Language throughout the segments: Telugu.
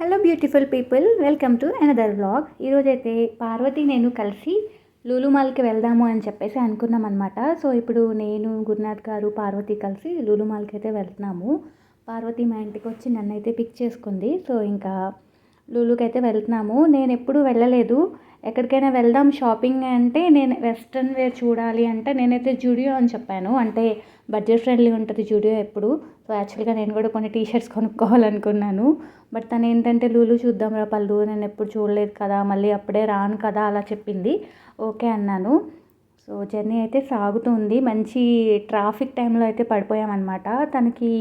Hello beautiful people welcome to another vlog ఈరోజైతే పార్వతి నేను కలిసి లూలుమాల్కి వెళ్దాము అని చెప్పేసి అనుకున్నాం అనమాట సో ఇప్పుడు నేను గురునాథ్ గారు పార్వతి కలిసి లూలుమాల్కి అయితే వెళ్తున్నాము. పార్వతి మా ఇంటికి వచ్చి నన్ను అయితే పిక్ చేసుకుంది. సో ఇంకా లూలుకి అయితే వెళ్తున్నాము. నేను ఎప్పుడూ వెళ్ళలేదు. ఎక్కడికైనా వెళ్దాం షాపింగ్ అంటే నేను వెస్ట్రన్ వేర్ చూడాలి అంటే నేనైతే జూడియో అని చెప్పాను. అంటే బడ్జెట్ ఫ్రెండ్లీ ఉంటుంది జూడియో ఎప్పుడు. సో యాక్చువల్గా నేను కూడా కొన్ని టీషర్ట్స్ కొనుక్కోవాలనుకున్నాను. బట్ తను ఏంటంటే లూలు చూద్దాం రా పళ్ళు నేను ఎప్పుడు చూడలేదు కదా మళ్ళీ అప్పుడే రాను కదా అలా చెప్పింది. ఓకే అన్నాను. సో జర్నీ అయితే సాగుతుంది. మంచి ట్రాఫిక్ టైంలో అయితే పడిపోయామన్నమాట. తనకి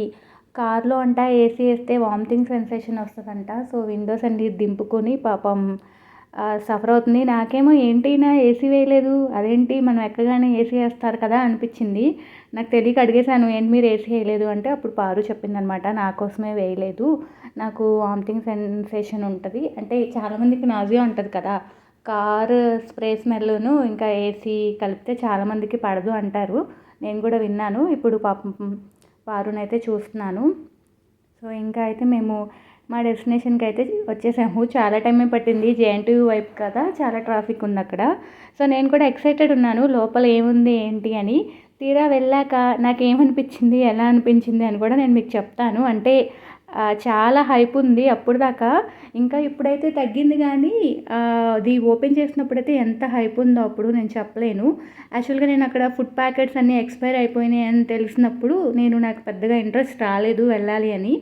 కార్లో అంట ఏసీ వేస్తే వామిటింగ్ సెన్సేషన్ వస్తుందంట. సో విండోస్ అన్ని దింపుకొని పాపం సఫర్ అవుతుంది. నాకేమో ఏంటి నా ఏసీ వేయలేదు? అదేంటి? మనం ఎక్కగానే ఏసీ వేస్తారు కదా అనిపించింది. నాకు తెలియక అడిగేశాను ఏంటి మీరు ఏసీ వేయలేదు? అంటే అప్పుడు పారు చెప్పిందనమాట నా కోసమే వేయలేదు. నాకు వామిటింగ్ సెన్సేషన్ ఉంటుంది. అంటే చాలామందికి నాజియా ఉంటుంది కదా. కార్ స్ప్రే స్మెల్ను ఇంకా ఏసీ కలిపితే చాలామందికి పడదు అంటారు. నేను కూడా విన్నాను. ఇప్పుడు పాపం పారునైతే చూస్తున్నాను. సో ఇంకా అయితే మేము మా డెస్టినేషన్కి అయితే వచ్చేసాము. చాలా టైమే పట్టింది జేఎన్టీయూ వైపు కదా చాలా ట్రాఫిక్ ఉంది అక్కడ. సో నేను కూడా ఎక్సైటెడ్ ఉన్నాను లోపల ఏముంది ఏంటి అని. తీరా వెళ్ళాక నాకు ఏమనిపించింది ఎలా అనిపించింది అని కూడా నేను మీకు చెప్తాను. అంటే చాలా హైప్ ఉంది. అప్పుడు దాకా ఇంకా ఇప్పుడైతే తగ్గింది కానీ అది ఓపెన్ చేసినప్పుడైతే ఎంత హైప్ ఉందో అప్పుడు నేను చెప్పలేను. యాక్చువల్గా నేను అక్కడ ఫుడ్ ప్యాకెట్స్ అన్నీ ఎక్స్పైర్ అయిపోయినాయి అని తెలిసినప్పుడు నేను నాకు పెద్దగా ఇంట్రెస్ట్ రాలేదు వెళ్ళాలి అని.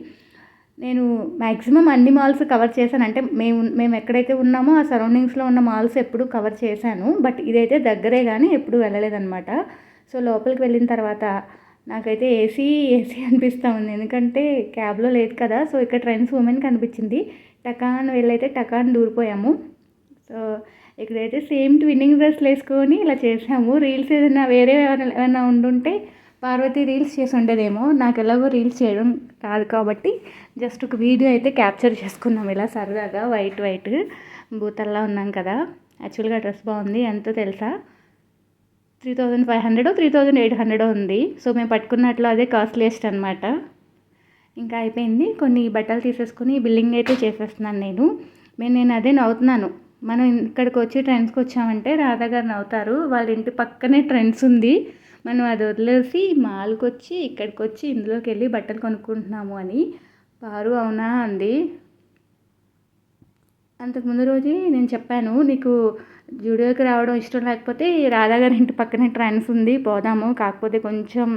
నేను మ్యాక్సిమం అన్ని మాల్స్ కవర్ చేశాను. అంటే మేము మేము ఎక్కడైతే ఉన్నామో ఆ సరౌండింగ్స్లో ఉన్న మాల్స్ ఎప్పుడు కవర్ చేశాను. బట్ ఇదైతే దగ్గరే కానీ ఎప్పుడు వెళ్ళలేదన్నమాట. సో లోపలికి వెళ్ళిన తర్వాత నాకైతే ఏసీ ఏసీ అనిపిస్తూ ఉంది. ఎందుకంటే క్యాబ్లో లేదు కదా సో ఇక్కడ ట్రెండ్స్ ఉమెన్ కనిపించింది టకాన్ వెళ్ళైతే టకాన్ దూరిపోయాము. సో ఇక్కడైతే సేమ్ ట్విన్నింగ్ డ్రెస్లు వేసుకొని ఇలా చేసాము. రీల్స్ ఏదైనా వేరే ఏమైనా ఉండుంటే పార్వతి రీల్స్ చేసి ఉండేదేమో. నాకు ఎలాగో రీల్స్ చేయడం రాదు కాబట్టి జస్ట్ ఒక వీడియో అయితే క్యాప్చర్ చేసుకున్నాం ఇలా సరదాగా. వైట్ వైట్ బూతల్లా ఉన్నాం కదా. యాక్చువల్గా డ్రెస్ బాగుంది. ఎంతో తెలుసా? Three thousand five hundred three thousand eight hundred ఉంది. సో మేము పట్టుకున్నట్లు అదే కాస్ట్లీయెస్ట్ అనమాట ఇంకా అయిపోయింది. కొన్ని బట్టలు తీసేసుకుని బిల్లింగ్ అయితే చేసేస్తున్నాను నేను. మేము నేను అదే నవ్వుతున్నాను. మనం ఇక్కడికి వచ్చి ట్రెండ్స్కి వచ్చామంటే రాధా గారు నవ్వుతారు. వాళ్ళ ఇంటి పక్కనే ట్రెండ్స్ ఉంది. మనం అది వదిలేసి మాల్కి వచ్చి ఇక్కడికి వచ్చి ఇందులోకి వెళ్ళి బట్టలు కొనుక్కుంటున్నాము అని. పారు అవునా? అంది. అంతకుముందు రోజే నేను చెప్పాను నీకు జూడియోకి రావడం ఇష్టం లేకపోతే రాధాగారి ఇంటి పక్కనే ట్రెండ్స్ ఉంది పోదాము. కాకపోతే కొంచెం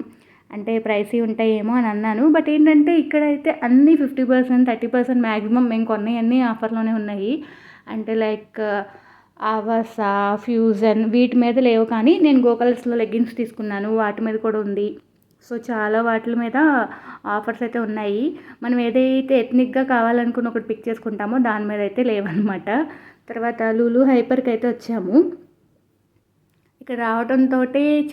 అంటే ప్రైసీ ఉంటాయేమో అని అన్నాను. బట్ ఏంటంటే ఇక్కడైతే అన్నీ fifty percent thirty percent maximum మేము కొన్నవన్నీ ఆఫర్లోనే ఉన్నాయి. అంటే లైక్ ఆవాస ఫ్యూజన్ వీటి మీద లేవు కానీ నేను గోకల్స్లో లెగ్గిన్స్ తీసుకున్నాను. వాటి మీద కూడా ఉంది. సో చాలా వాటి మీద ఆఫర్స్ అయితే ఉన్నాయి. మనం ఏదైతే ఎథ్నిక్గా కావాలనుకున్న ఒకటి పిక్ చేసుకుంటామో దాని మీద అయితే లేవన్నమాట. తర్వాత లూలు హైపర్కి అయితే వచ్చాము. ఇక్కడ రావడంతో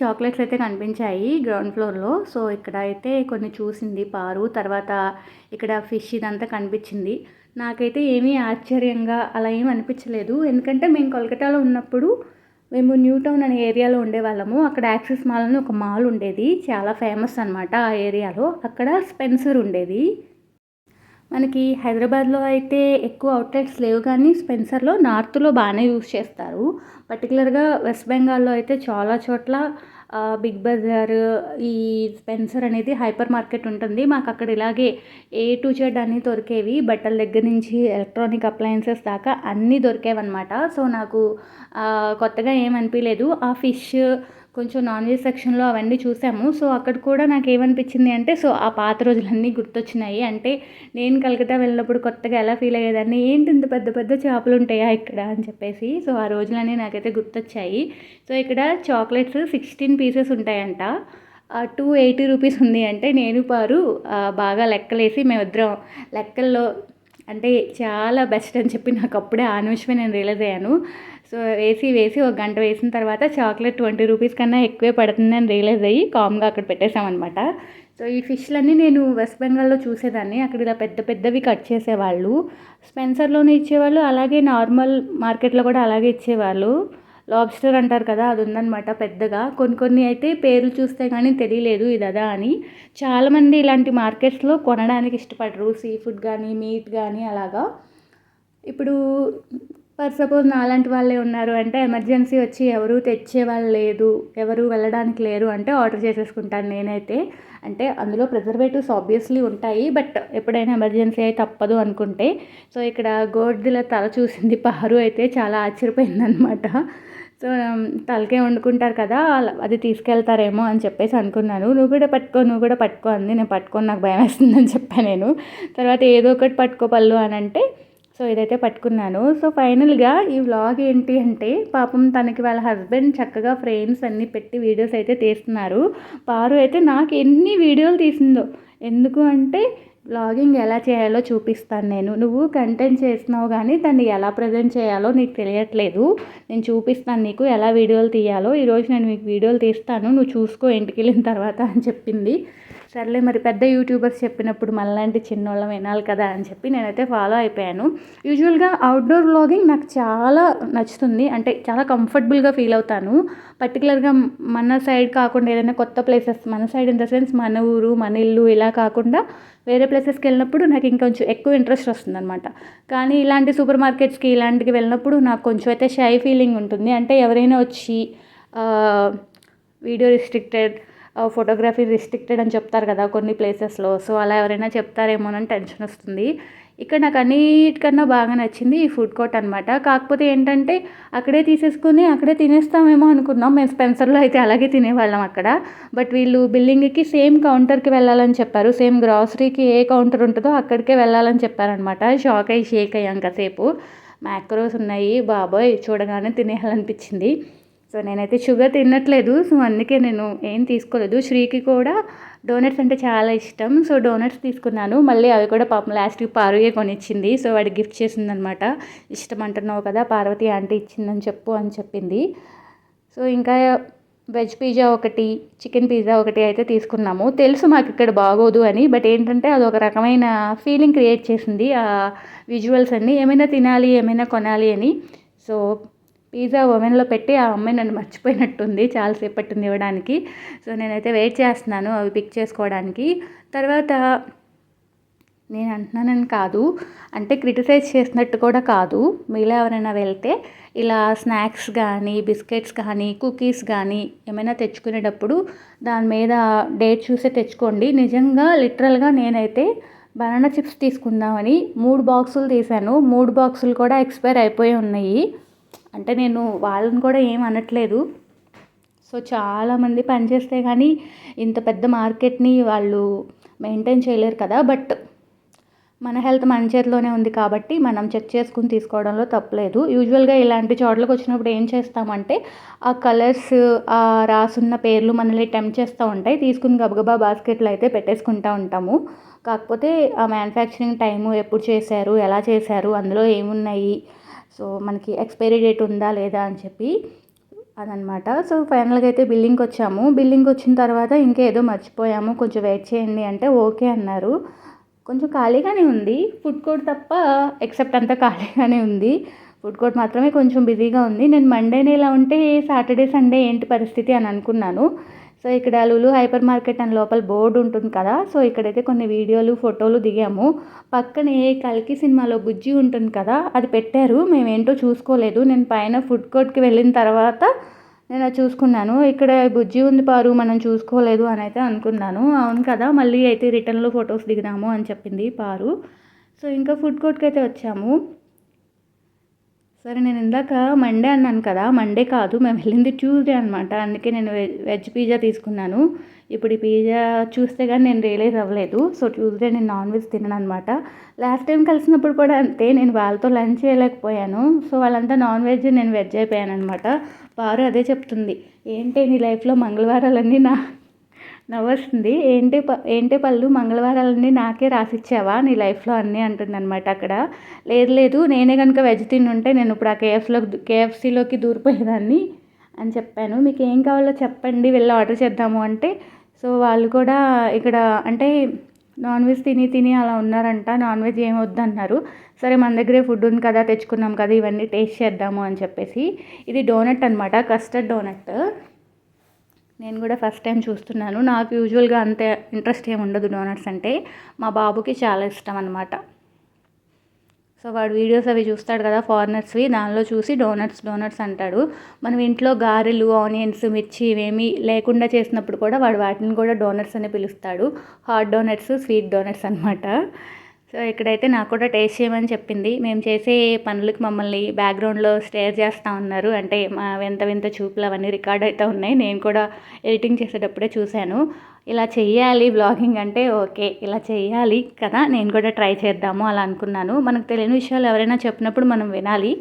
చాక్లెట్స్ అయితే కనిపించాయి గ్రౌండ్ ఫ్లోర్లో. సో ఇక్కడ అయితే కొన్ని చూసింది పారు తర్వాత ఇక్కడ ఫిష్ ఇదంతా కనిపించింది. నాకైతే ఏమీ ఆశ్చర్యంగా అలా ఏం అనిపించలేదు. ఎందుకంటే మేము కోల్కతాలో ఉన్నప్పుడు మేము న్యూ టౌన్ అనే ఏరియాలో ఉండేవాళ్ళము. అక్కడ యాక్సిస్ మాల్ అని ఒక మాల్ ఉండేది. చాలా ఫేమస్ అనమాట ఆ ఏరియాలో. అక్కడ స్పెన్సర్ ఉండేది. మనకి హైదరాబాద్లో అయితే ఎక్కువ అవుట్లెట్స్ లేవు కానీ స్పెన్సర్లో నార్త్లో బాగానే యూస్ చేస్తారు. పర్టికులర్గా వెస్ట్ బెంగాల్లో అయితే చాలా చోట్ల బిగ్ బజార్ ఈ స్పెన్సర్ అనేది హైపర్ మార్కెట్ ఉంటుంది. మాకు అక్కడ ఇలాగే ఏ టు జెడ్ అన్నీ దొరికేవి. బట్టల దగ్గర నుంచి ఎలక్ట్రానిక్ అప్లయన్సెస్ దాకా అన్నీ దొరికేవన్నమాట. సో నాకు కొత్తగా ఏమనిపించలేదు ఆ ఫిష్ కొంచెం నాన్ వెజ్ సెక్షన్లో అవన్నీ చూసాము. సో అక్కడ కూడా నాకు ఏమనిపించింది అంటే సో ఆ పాత రోజులన్నీ గుర్తొచ్చినాయి. అంటే నేను కలకత్తా వెళ్ళినప్పుడు కొత్తగా ఎలా ఫీల్ అయ్యేదాన్ని ఏంటి ఇంత పెద్ద పెద్ద చేపలు ఉంటాయా ఇక్కడ అని చెప్పేసి సో ఆ రోజులన్నీ నాకైతే గుర్తొచ్చాయి. సో ఇక్కడ చాక్లెట్స్ సిక్స్టీన్ పీసెస్ ఉంటాయంట. టూ ఎయిటీ రూపీస్ ఉంది అంటే నేను పారు బాగా లెక్కలేసి మేమిద్దరం లెక్కల్లో అంటే చాలా బెస్ట్ అని చెప్పి నాకు అప్పుడే ఆ నిమిషమే నేను రియలైజ్ అయ్యాను. సో వేసి వేసి ఒక గంట వేసిన తర్వాత చాక్లెట్ ట్వంటీ రూపీస్ కన్నా ఎక్కువే పడుతుందని రియలైజ్ అయ్యి కామ్గా అక్కడ పెట్టేశామన్నమాట సో ఈ ఫిష్లన్నీ నేను వెస్ట్ బెంగాల్లో చూసేదాన్ని. అక్కడ ఇలా పెద్ద పెద్దవి కట్ చేసేవాళ్ళు. స్పెన్సర్లోనే ఇచ్చేవాళ్ళు. అలాగే నార్మల్ మార్కెట్లో కూడా అలాగే ఇచ్చేవాళ్ళు. లాబ్స్టర్ అంటారు కదా అది ఉందన్నమాట పెద్దగా. కొన్ని కొన్ని అయితే పేర్లు చూస్తే కానీ తెలియలేదు ఇది అదా అని. చాలామంది ఇలాంటి మార్కెట్స్లో కొనడానికి ఇష్టపడరు. సీ ఫుడ్ కానీ మీట్ కానీ అలాగా. ఇప్పుడు ఫర్ సపోజ్ నాలాంటి వాళ్ళే ఉన్నారు అంటే ఎమర్జెన్సీ వచ్చి ఎవరు తెచ్చే వాళ్ళు లేదు ఎవరు వెళ్ళడానికి లేరు అంటే ఆర్డర్ చేసేసుకుంటాను నేనైతే. అంటే అందులో ప్రిజర్వేటివ్స్ ఆబ్వియస్లీ ఉంటాయి బట్ ఎప్పుడైనా ఎమర్జెన్సీ అయితే తప్పదు అనుకుంటే. సో ఇక్కడ గోడ్దిల తల చూసింది పారు అయితే చాలా ఆశ్చర్యపోయిందనమాట సో తలకే వండుకుంటారు కదా అది తీసుకెళ్తారేమో అని చెప్పేసి అనుకున్నాను. నువ్వు కూడా పట్టుకో నువ్వు కూడా పట్టుకో అంది. నేను పట్టుకొని నాకు భయం వేస్తుందని చెప్పాను నేను. తర్వాత ఏదో ఒకటి పట్టుకో పళ్ళు అని అంటే సో ఇదైతే పట్టుకున్నాను. సో ఫైనల్గా ఈ వ్లాగ్ ఏంటి అంటే పాపం తనకి వాళ్ళ హస్బెండ్ చక్కగా ఫ్రేమ్స్ అన్నీ పెట్టి వీడియోస్ అయితే తీస్తున్నారు. పారు అయితే నాకు ఎన్ని వీడియోలు తీసిందో. ఎందుకు అంటే వ్లాగింగ్ ఎలా చేయాలో చూపిస్తాను నేను. నువ్వు కంటెంట్ చేస్తున్నావు కానీ దాన్ని ఎలా ప్రజెంట్ చేయాలో నీకు తెలియట్లేదు. నేను చూపిస్తాను నీకు ఎలా వీడియోలు తీయాలో. ఈరోజు నేను మీకు వీడియోలు తీస్తాను. నువ్వు చూసుకో ఇంటికి వెళ్ళిన తర్వాత అని చెప్పింది. సర్లే మరి పెద్ద యూట్యూబర్స్ చెప్పినప్పుడు మనలాంటి చిన్నోళ్ళం వినాలి కదా అని చెప్పి నేనైతే ఫాలో అయిపోయాను. యూజువల్గా అవుట్డోర్ వ్లాగింగ్ నాకు చాలా నచ్చుతుంది. అంటే చాలా కంఫర్టబుల్గా ఫీల్ అవుతాను. పర్టికులర్గా మన సైడ్ కాకుండా ఏదైనా కొత్త ప్లేసెస్ మన సైడ్ ఇన్ ద సెన్స్ మన ఊరు మన ఇల్లు ఇలా కాకుండా వేరే ప్లేసెస్కి వెళ్ళినప్పుడు నాకు ఇంకొంచెం ఎక్కువ ఇంట్రెస్ట్ వస్తుందన్నమాట. కానీ ఇలాంటి సూపర్ మార్కెట్స్కి ఇలాంటికి వెళ్ళినప్పుడు నాకు కొంచెం అయితే షై ఫీలింగ్ ఉంటుంది. అంటే ఎవరైనా వచ్చి వీడియో రిస్ట్రిక్టెడ్ ఫోటోగ్రఫీ రిస్ట్రిక్టెడ్ అని చెప్తారు కదా కొన్ని ప్లేసెస్లో సో అలా ఎవరైనా చెప్తారేమోనని టెన్షన్ వస్తుంది. ఇక్కడ నాకు అన్నిటికన్నా బాగా నచ్చింది ఈ ఫుడ్ కోర్ట్ అనమాట కాకపోతే ఏంటంటే అక్కడే తీసేసుకుని అక్కడే తినేస్తామేమో అనుకున్నాం. మేము స్పెన్సర్లో అయితే అలాగే తినేవాళ్ళం అక్కడ. బట్ వీళ్ళు బిల్డింగ్కి సేమ్ కౌంటర్కి వెళ్ళాలని చెప్పారు. సేమ్ గ్రాసరీకి ఏ కౌంటర్ ఉంటుందో అక్కడికే వెళ్ళాలని చెప్పారనమాట షాక్ అయ్యి షేక్ అయ్యాం కాసేపు. మ్యాక్రోస్ ఉన్నాయి. బాబోయ్ చూడగానే తినేయాలనిపించింది. సో నేనైతే షుగర్ తినట్లేదు సో అందుకే నేను ఏం తీసుకోలేదు. శ్రీకి కూడా డోనట్స్ అంటే చాలా ఇష్టం సో డోనట్స్ తీసుకున్నాను. మళ్ళీ అవి కూడా పాపం లాస్ట్కి పార్వయ్య కొనిచ్చింది సో వాడి గిఫ్ట్ చేసిందనమాట. ఇష్టం అంటున్నావు కదా పార్వతి ఆంటీ ఇచ్చిందని చెప్పు అని చెప్పింది. సో ఇంకా వెజ్ పిజ్జా ఒకటి చికెన్ పిజ్జా ఒకటి అయితే తీసుకున్నాము. తెలుసు మాకు ఇక్కడ బాగోదు అని బట్ ఏంటంటే అది ఒక రకమైన ఫీలింగ్ క్రియేట్ చేసింది ఆ విజువల్స్ అన్నీ. ఏమైనా తినాలి ఏమైనా కొనాలి అని. సో పిజ్జా ఓవెన్లో పెట్టి ఆ అమ్మాయి నన్ను మర్చిపోయినట్టుంది చాలాసేపటి ఇవ్వడానికి. సో నేనైతే వెయిట్ చేస్తున్నాను అవి పిక్ చేసుకోవడానికి. తర్వాత నేను అంటున్నానని కాదు అంటే క్రిటిసైజ్ చేసినట్టు కూడా కాదు. మీలో ఎవరైనా వెళ్తే ఇలా స్నాక్స్ కానీ బిస్కెట్స్ కానీ కుకీస్ కానీ ఏమైనా తెచ్చుకునేటప్పుడు దాని మీద డేట్ చూసే తెచ్చుకోండి. నిజంగా లిటరల్గా నేనైతే బనానా చిప్స్ తీసుకుందామని మూడు బాక్సులు తీశాను. మూడు బాక్సులు కూడా ఎక్స్పైర్ అయిపోయి ఉన్నాయి. అంటే నేను వాళ్ళని కూడా ఏం అనట్లేదు. సో చాలామంది పనిచేస్తే కానీ ఇంత పెద్ద మార్కెట్ని వాళ్ళు మెయింటైన్ చేయలేరు కదా. బట్ మన హెల్త్ మన చేతిలోనే ఉంది కాబట్టి మనం చెక్ చేసుకుని తీసుకోవడంలో తప్పలేదు. యూజువల్గా ఇలాంటి చోట్లకు వచ్చినప్పుడు ఏం చేస్తామంటే ఆ కలర్స్ ఆ రాసున్న పేర్లు మనల్ని టెంప్ చేస్తూ ఉంటాయి. తీసుకుని గబగబా బాస్కెట్లు అయితే పెట్టేసుకుంటూ ఉంటాము. కాకపోతే ఆ మ్యానుఫ్యాక్చరింగ్ టైము ఎప్పుడు చేశారు ఎలా చేశారు అందులో ఏమున్నాయి సో మనకి ఎక్స్పైరీ డేట్ ఉందా లేదా అని చెప్పి అదనమాట. సో ఫైనల్గా అయితే బిల్లింగ్కి వచ్చాము. బిల్లింగ్ వచ్చిన తర్వాత ఇంకేదో మర్చిపోయాము. కొంచెం వెయిట్ చేయండి అంటే ఓకే అన్నారు. కొంచెం ఖాళీగానే ఉంది. ఫుడ్ కోర్ట్ తప్ప ఎక్సెప్ట్ అంతా ఖాళీగానే ఉంది. ఫుడ్ కోర్ట్ మాత్రమే కొంచెం బిజీగా ఉంది. నేను మండేనే ఇలా ఉంటే సాటర్డే సండే ఏంటి పరిస్థితి అని అనుకున్నాను. సో ఇక్కడ లులు హైపర్ మార్కెట్ అని లోపల బోర్డు ఉంటుంది కదా. సో ఇక్కడైతే కొన్ని వీడియోలు ఫోటోలు దిగాము. పక్కనే కల్కి సినిమాలో బుజ్జి ఉంటుంది కదా అది పెట్టారు. మేమేంటో చూసుకోలేదు. నేను పైన ఫుడ్ కోర్ట్కి వెళ్ళిన తర్వాత నేను అది చూసుకున్నాను. ఇక్కడ బుజ్జి ఉంది పారు మనం చూసుకోలేదు అని అయితే అనుకున్నాను. అవును కదా మళ్ళీ అయితే రిటర్న్లో ఫొటోస్ దిగినాము అని చెప్పింది పారు. సో ఇంకా ఫుడ్ కోర్ట్కి అయితే వచ్చాము. సరే నేను ఇందాక మండే అన్నాను కదా మండే కాదు మేము వెళ్ళింది ట్యూస్డే అనమాట అందుకే నేను వెజ్ పిజ్జా తీసుకున్నాను. ఇప్పుడు ఈ పిజ్జా చూస్తే కానీ నేను రియలైజ్ అవ్వలేదు. సో ట్యూస్డే నేను నాన్ వెజ్ తినను అనమాట లాస్ట్ టైం కలిసినప్పుడు కూడా అంతే నేను వాళ్ళతో లంచ్ చేయలేకపోయాను. సో వాళ్ళంతా నాన్ వెజ్ నేను వెజ్ అయిపోయాను అనమాట వారు అదే చెప్తుంది. ఏంటి నీ లైఫ్లో మంగళవారాలన్నీ నా నవ్వొస్తుంది. ఏంటి ప ఏంటి పళ్ళు మంగళవారాలన్నీ నాకే రాసిచ్చావా? నీ లైఫ్లో అన్నీ అంటుందన్నమాట అక్కడ. లేదు లేదు నేనే కనుక వెజ్ తిన్నుంటే నేను ఇప్పుడు ఆ కేఎఫ్లో కేఎఫ్సీలోకి దూరిపోయేదాన్ని అని చెప్పాను. మీకు ఏం కావాలో చెప్పండి వెళ్ళి ఆర్డర్ చేద్దాము అంటే. సో వాళ్ళు కూడా ఇక్కడ అంటే నాన్ వెజ్ తిని తిని అలా ఉన్నారంట. నాన్ వెజ్ ఏం వద్దన్నారు. సరే మన దగ్గరే ఫుడ్ ఉంది కదా తెచ్చుకున్నాం కదా ఇవన్నీ టేస్ట్ చేద్దాము అని చెప్పేసి. ఇది డోనట్ అనమాట కస్టర్డ్ డోనట్. నేను కూడా ఫస్ట్ టైం చూస్తున్నాను. నాకు యూజువల్గా అంత ఇంట్రెస్ట్ ఏమి ఉండదు డోనట్స్ అంటే. మా బాబుకి చాలా ఇష్టం అనమాట సో వాడు వీడియోస్ అవి చూస్తాడు కదా ఫారినర్స్వి దానిలో చూసి డోనట్స్ డోనట్స్ అంటాడు. మనం ఇంట్లో గారెలు ఆనియన్స్ మిర్చి ఇవేమీ లేకుండా చేసినప్పుడు కూడా వాడు వాటిని కూడా డోనట్స్ అని పిలుస్తాడు. హాట్ డోనట్స్ స్వీట్ డోనట్స్ అనమాట సో ఇక్కడైతే నాకు కూడా టేస్ట్ చేయమని చెప్పింది. మేము చేసే పనులకు మమ్మల్ని బ్యాక్గ్రౌండ్లో స్టేర్ చేస్తూ ఉన్నారు. అంటే మా వింత వింత చూపులు అవన్నీ రికార్డ్ అయితే ఉన్నాయి. నేను కూడా ఎడిటింగ్ చేసేటప్పుడే చూశాను. ఇలా చేయాలి బ్లాగింగ్ అంటే ఓకే ఇలా చేయాలి కదా నేను కూడా ట్రై చేద్దాము అలా అనుకున్నాను. మనకు తెలియని విషయాలు ఎవరైనా చెప్పినప్పుడు మనం వినాలి.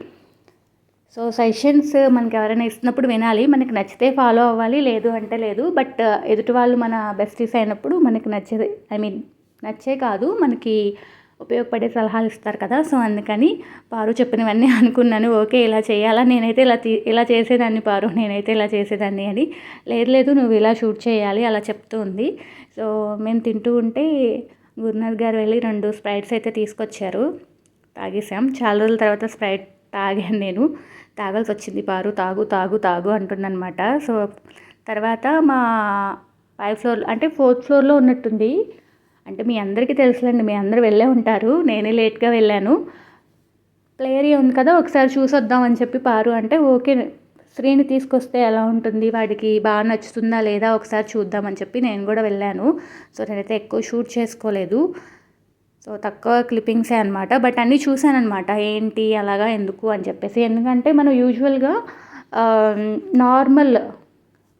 సో సజెషన్స్ మనకి ఎవరైనా ఇస్తున్నప్పుడు వినాలి. మనకి నచ్చితే ఫాలో అవ్వాలి లేదు అంటే లేదు. బట్ ఎదుటి వాళ్ళు మన బెస్టీస్ అయినప్పుడు మనకి నచ్చేది ఐ మీన్ నచ్చే కాదు. మనకి ఉపయోగపడే సలహాలు ఇస్తారు కదా. సో అందుకని పారు చెప్పినవన్నీ అనుకున్నాను. ఓకే ఇలా చేయాలా? నేనైతే ఇలా తీ ఇలా చేసేదాన్ని పారు. నేనైతే ఇలా చేసేదాన్ని అని. లేదు లేదు నువ్వు ఇలా షూట్ చేయాలి అలా చెప్తూ ఉంది. సో మేము తింటూ ఉంటే గురునాథ్ గారు వెళ్ళి రెండు స్ప్రైట్స్ అయితే తీసుకొచ్చారు. తాగేసాం చాలా రోజుల తర్వాత స్ప్రైట్ తాగాను నేను. తాగాల్సి వచ్చింది పారు. తాగు తాగు తాగు అంటుందన్నమాట. సో తర్వాత మా ఫైవ్ ఫ్లోర్ అంటే ఫోర్త్ ఫ్లోర్లో ఉన్నట్టుంది. అంటే మీ అందరికీ తెలుసులేండి మీ అందరు వెళ్ళే ఉంటారు. నేనే లేట్గా వెళ్ళాను. ప్లే ఏరియా ఉంది కదా ఒకసారి చూసొద్దాం అని చెప్పి పారు అంటే ఓకే శ్రీని తీసుకొస్తే ఎలా ఉంటుంది? వాడికి బాగా నచ్చుతుందా లేదా ఒకసారి చూద్దామని చెప్పి నేను కూడా వెళ్ళాను. సో నేనైతే ఎక్కువ షూట్ చేసుకోలేదు. సో తక్కువ క్లిప్పింగ్సే అనమాట బట్ అన్నీ చూశానమాట ఏంటి అలాగా ఎందుకు అని చెప్పేసి. ఎందుకంటే మనం యూజువల్గా నార్మల్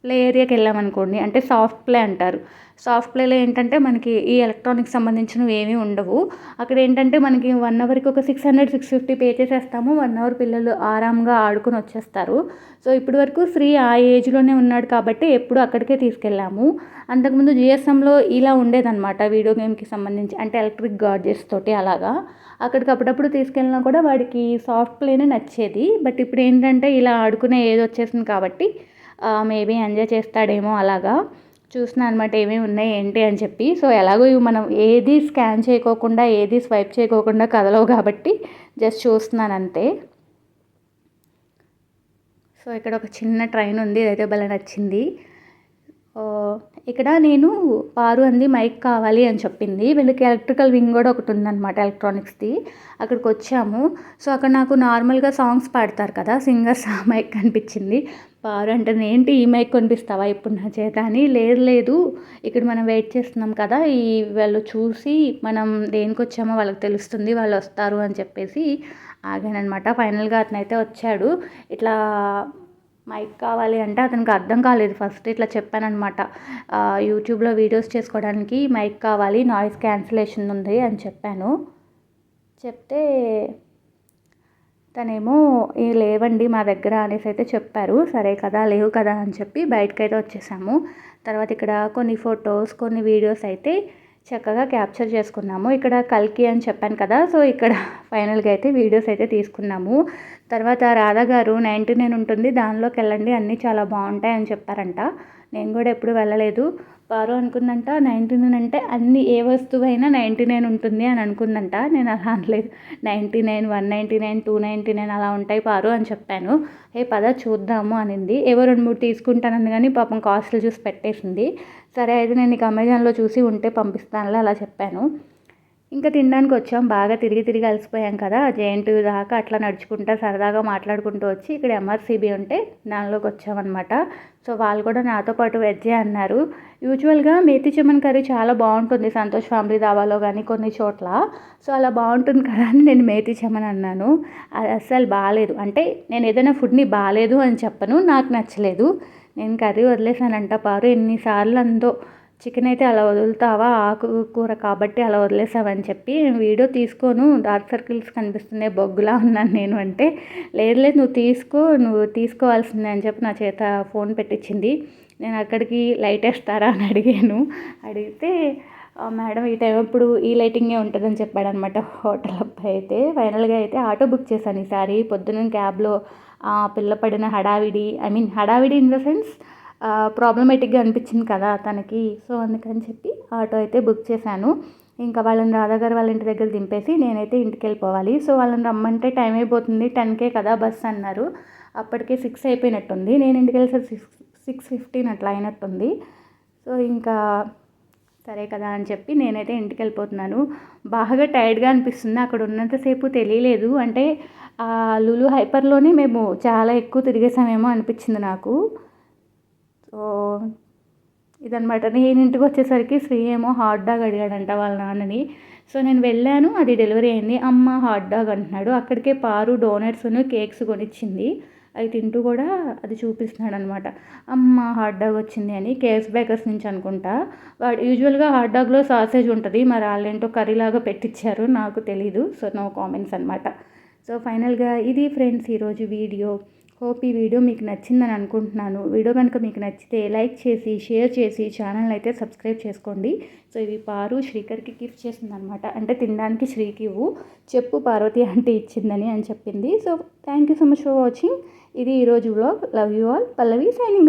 ప్లే ఏరియాకి వెళ్ళామనుకోండి అంటే సాఫ్ట్ ప్లే అంటారు. సాఫ్ట్ ప్లేలో ఏంటంటే మనకి ఈ ఎలక్ట్రానిక్స్ సంబంధించినవి ఏమీ ఉండవు. అక్కడ ఏంటంటే మనకి వన్ అవర్కి ఒక six hundred six fifty pay చేసేస్తాము. వన్ అవర్ పిల్లలు ఆరాంగా ఆడుకుని వచ్చేస్తారు. సో ఇప్పటి వరకు శ్రీ ఆ ఏజ్లోనే ఉన్నాడు కాబట్టి ఎప్పుడు అక్కడికే తీసుకెళ్ళాము. అంతకుముందు జిఎస్ఎంలో ఇలా ఉండేదన్నమాట వీడియో గేమ్కి సంబంధించి అంటే ఎలక్ట్రిక్ గార్జెస్ తోటి అలాగా. అక్కడికి అప్పుడప్పుడు తీసుకెళ్ళినా కూడా వాడికి సాఫ్ట్ ప్లేనే నచ్చేది. బట్ ఇప్పుడు ఏంటంటే ఇలా ఆడుకునే ఏజ్ వచ్చేసింది కాబట్టి మేబీ ఎంజాయ్ చేస్తాడేమో అలాగా. చూస్తున్నాను అనమాట ఏమేమి ఉన్నాయి ఏంటి అని చెప్పి. సో ఎలాగో ఇవి మనం ఏది స్కాన్ చేయకోకుండా ఏది స్వైప్ చేయకోకుండా కదలవు కాబట్టి జస్ట్ చూస్తున్నాను అంతే. సో ఇక్కడ ఒక చిన్న ట్రైన్ ఉంది ఇదైతే భలే నచ్చింది. ఇక్కడ నేను పారు అంది మైక్ కావాలి అని చెప్పింది. వీళ్ళకి ఎలక్ట్రికల్ వింగ్ కూడా ఒకటి ఉందన్నమాట ఎలక్ట్రానిక్స్ది. అక్కడికి వచ్చాము. సో అక్కడ నాకు నార్మల్గా సాంగ్స్ పాడతారు కదా సింగర్స్ ఆ మైక్ కనిపించింది. పారు అంటే ఏంటి ఈ మైక్ కొనిపిస్తావా ఇప్పుడు నా చేత అని. లేదు లేదు. ఇక్కడ మనం వెయిట్ చేస్తున్నాం కదా ఈ వాళ్ళు చూసి మనం దేనికి వచ్చామో వాళ్ళకి తెలుస్తుంది వాళ్ళు వస్తారు అని చెప్పేసి ఆగానమాట ఫైనల్గా అతనైతే వచ్చాడు. ఇట్లా మైక్ కావాలి అంటే అతనికి అర్థం కాలేదు. ఫస్ట్ ఇట్లా చెప్పానమాట యూట్యూబ్లో వీడియోస్ చేసుకోవడానికి మైక్ కావాలి నాయిస్ క్యాన్సిలేషన్ ఉంది అని చెప్పాను. చెప్తే తనేమో లేవండి మా దగ్గర అనేసి అయితే చెప్పారు. సరే కదా లేవు కదా అని చెప్పి బయటకైతే వచ్చేసాము. తర్వాత ఇక్కడ కొన్ని ఫొటోస్ కొన్ని వీడియోస్ అయితే చక్కగా క్యాప్చర్ చేసుకున్నాము. ఇక్కడ కల్కి అని చెప్పాను కదా సో ఇక్కడ ఫైనల్గా అయితే వీడియోస్ అయితే తీసుకున్నాము. తర్వాత రాధా గారు నైంటీ నైన్ ఉంటుంది దానిలోకి వెళ్ళండి అన్నీ చాలా బాగుంటాయి అని చెప్పారంట. నేను కూడా ఎప్పుడు వెళ్ళలేదు. పారు అనుకుందంట నైంటీ నైన్ అంటే అన్ని ఏ వస్తువైనా నైంటీ నైన్ ఉంటుంది అని అనుకుందంట. నేను అలా అనలేదు. Ninety nine one ninety nine two ninety nine అలా ఉంటాయి పారు అని చెప్పాను. ఏ పద చూద్దాము అనింది. ఏవో రెండు మూడు తీసుకుంటానంది కానీ పాపం కాస్ట్లు చూసి పెట్టేసింది. సరే అయితే నేను నీకు అమెజాన్లో చూసి ఉంటే పంపిస్తానులే అలా చెప్పాను. ఇంకా తినడానికి వచ్చాం. బాగా తిరిగి తిరిగి అలసిపోయాం కదా. జేఎన్టీ దాకా అట్లా నడుచుకుంటా సరదాగా మాట్లాడుకుంటూ వచ్చి ఇక్కడ ఎంఆర్సీబీ ఉంటే దానిలోకి వచ్చామన్నమాట. సో వాళ్ళు కూడా నాతో పాటు వెజ్జే అన్నారు. యూజువల్గా మేతి చెమన్ కర్రీ చాలా బాగుంటుంది సంతోష్ ఫ్యామిలీ దావాలో కానీ కొన్ని చోట్ల. సో అలా బాగుంటుంది కదా అని నేను మేతి చెమన్ అన్నాను. అది అస్సలు బాగాలేదు అంటే నేను ఏదైనా ఫుడ్ని బాగాలేదు అని చెప్పను. నాకు నచ్చలేదు. నేను కర్రీ వదిలేసానంట పారు. ఎన్నిసార్లు అందో చికెన్ అయితే అలా వదులుతావా? ఆకుకూర కాబట్టి అలా వదిలేసావని చెప్పి వీడియో తీసుకోను. డార్క్ సర్కిల్స్ కనిపిస్తున్నాయి. బొగ్గులా ఉన్నాను నేను అంటే. లేదు లేదు నువ్వు తీసుకో. నువ్వు తీసుకోవాల్సిందే అని చెప్పి నా చేత ఫోన్ పెట్టించింది నేను అక్కడికి లైట్ వేస్తారా అని అడిగాను. అడిగితే మేడం ఈ టైం ఇప్పుడు ఈ లైటింగే ఉంటుందని చెప్పాడనమాట హోటల్ అబ్బాయి అయితే. ఫైనల్గా అయితే ఆటో బుక్ చేశాను ఈసారి. పొద్దున్న క్యాబ్లో పిల్ల పడిన హడావిడి ఐ మీన్ హడావిడి ఇన్ ద సెన్స్ ప్రాబ్లమేటిక్గా అనిపించింది కదా తనకి. సో అందుకని చెప్పి ఆటో అయితే బుక్ చేశాను. ఇంకా వాళ్ళని రాధాగారు వాళ్ళ ఇంటి దగ్గర దింపేసి నేనైతే ఇంటికి వెళ్ళిపోవాలి. సో వాళ్ళని రమ్మంటే టైం అయిపోతుంది. టెన్కే కదా బస్ అన్నారు. అప్పటికే సిక్స్ అయిపోయినట్టుంది. నేను ఇంటికి సార్ సిక్స్ సిక్స్ ఫిఫ్టీన్ అట్లా అయినట్టుంది. సో ఇంకా సరే కదా అని చెప్పి నేనైతే ఇంటికి వెళ్ళిపోతున్నాను. బాగా టైర్డ్గా అనిపిస్తుంది. అక్కడ ఉన్నంతసేపు తెలియలేదు. అంటే లులు హైపర్లోనే మేము చాలా ఎక్కువ తిరిగేసామేమో అనిపించింది నాకు. సో ఇదనమాట నేను ఇంటికి వచ్చేసరికి శ్రీ ఏమో హాట్ డాగ్ అడిగాడంట వాళ్ళ నాన్నని. సో నేను వెళ్ళాను. అది డెలివరీ అయింది. అమ్మ హాట్ డాగ్ అంటున్నాడు. అక్కడికే పారు డోనట్స్ను కేక్స్ కొనిచ్చింది. అవి తింటూ కూడా అది చూపిస్తున్నాడు అనమాట అమ్మ హాట్ డాగ్ వచ్చింది అని కేఎస్ బేకర్స్ నుంచి అనుకుంటా. వాడు యూజువల్గా హాట్ డాగ్లో సాసేజ్ ఉంటుంది. మరి వాళ్ళేంటో కర్రీలాగా పెట్టించారు నాకు తెలీదు. సో నో కామెంట్స్ అనమాట సో ఫైనల్గా ఇది ఫ్రెండ్స్ ఈరోజు వీడియో. హోప్ ఈ వీడియో మీకు నచ్చిందని అనుకుంటున్నాను. వీడియో కనుక మీకు నచ్చితే లైక్ చేసి షేర్ చేసి ఛానల్ అయితే సబ్స్క్రైబ్ చేసుకోండి. సో ఇవి పారు శ్రీకర్కి గిఫ్ట్ చేసిందనమాట అంటే తినడానికి శ్రీకి ఇవ్వు. చెప్పు పార్వతి అంటే ఇచ్చిందని అని చెప్పింది. So thank you so much for watching. ఇది ఈరోజు vlog. Love you all. Pallavi signing